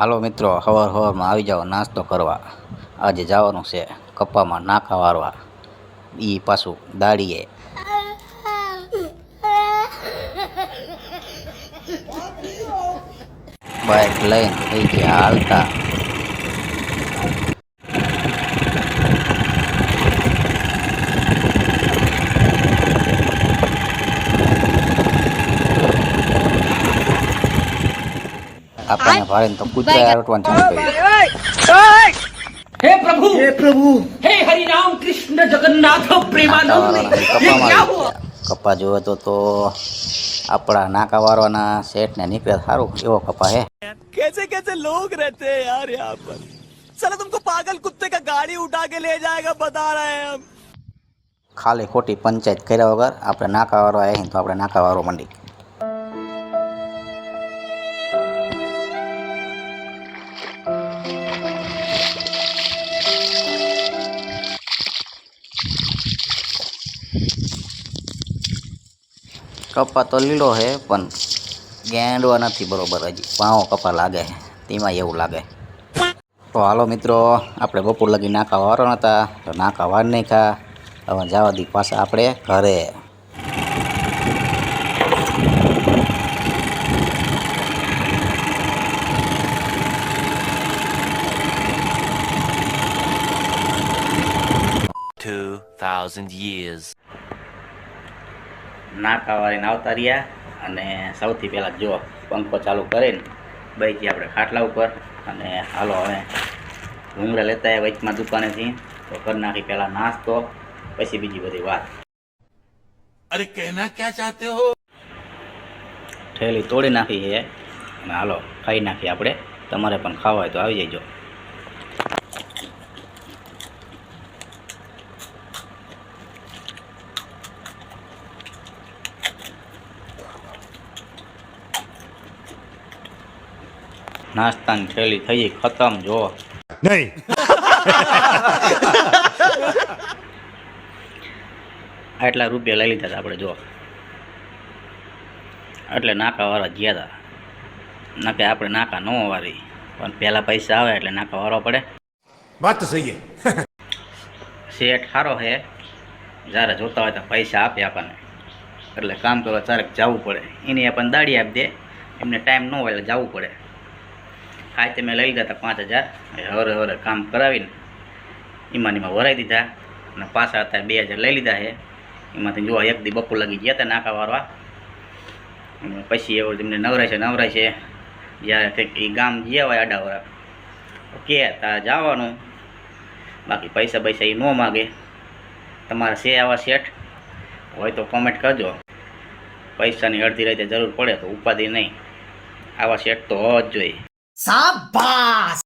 હાલો મિત્રો, હવાર હવારમાં આવી જાઓ, નાસ્તો કરવા. આજે જવાનું છે કપ્પામાં નાકા વારવા. એ પાછું દાડીએ. બાઇક લઈને થઈ ગયા હાલતા. આપણને ભારે તો કૂતરા રોટવાનું ચાલુ કર્યું हे प्रभु हे प्रभु हे हरि राम कृष्ण जगन्नाथ प्रेमानंद ये क्या हुआ કપ્પા જોવે તો તો આપણા નાકા વારવાના શેઠ ને નીકળે સારું એવો કપ્પા હે कैसे कैसे लोग रहते हैं यार यहाँ पर साला तुमको पागल कुत्ते का गाड़ी उठा के ले जाएगा बता रहे हैं हम ખાલી ખોટી પંચાયત કર્યા વગર આપણે નાકા વારવા આવી તો આપણે નાકા વારવા માંડી કપા તો લીલો છે પણ ગેંડવા નથી બરોબર હજી. પાવો કપા લાગે તેમાં એવું લાગે. તો હાલો મિત્રો, આપણે બપોર લગી નાકા વારો હતા, તો નાકા વાર નહીં ખા હવે જવા દી પાછા આપણે ઘરે. Two thousand years. નાકાવાળીને આવતા રહ્યા અને સૌથી પહેલાં જો પંખો ચાલુ કરીને બઈકી આપણે ખાટલા ઉપર અને હાલો હવે ઘૂંગરા લેતા આવ્યા વચમાં દુકાનેથી. તો કરી નાખી પહેલાં નાસ્તો પછી બીજી બધી વાત. અરે કહેના ક્યાં ચાહતે હો? થેલી તોડી નાખી છે. અને હાલો ખાઈ નાખીએ આપણે. તમારે પણ ખાવા હોય તો આવી જજો. નાસ્તાની થેલી થઈ ખતમ જો. નહીં. આટલા રૂપિયા લઈ લીધા હતા આપણે જો. એટલે નાકાવાળા ગયા હતા નાકે આપણે નાકા ન વારી પણ પહેલાં પૈસા આવે એટલે નાકા વારવા પડે. વાત તો સહી શેઠ સારો છે જ્યારે જોતા હોય તો પૈસા આપે આપણને. એટલે કામ કરવા ચારેક જવું પડે. એની આપણને દાડી આપી દે. એમને ટાઈમ ન હોય એટલે જવું પડે. હા તે મેં લઈ લીધા હતા પાંચ હજાર. હવરે હવરે કામ કરાવીને એમાં એમાં વરાઈ દીધા અને પાછા હતા બે હજાર લઈ લીધા છે. એમાંથી જોવા એક દી બપોર લગી ગયા હતા નાકા વારવા. પછી એવું તેમને નવરાય છે નવરાય છે. જ્યારે કંઈક એ ગામ ગયા હોય આડાવરા કે તારે જવાનું. બાકી પૈસા પૈસા એ ન માગે. તમારે છે આવા શેઠ? હોય તો કોમેન્ટ કરજો. પૈસાની અડધી રાતે જરૂર પડે તો ઉપાધિ નહીં. આવા શેઠ તો હોવા જ જોઈએ. サバース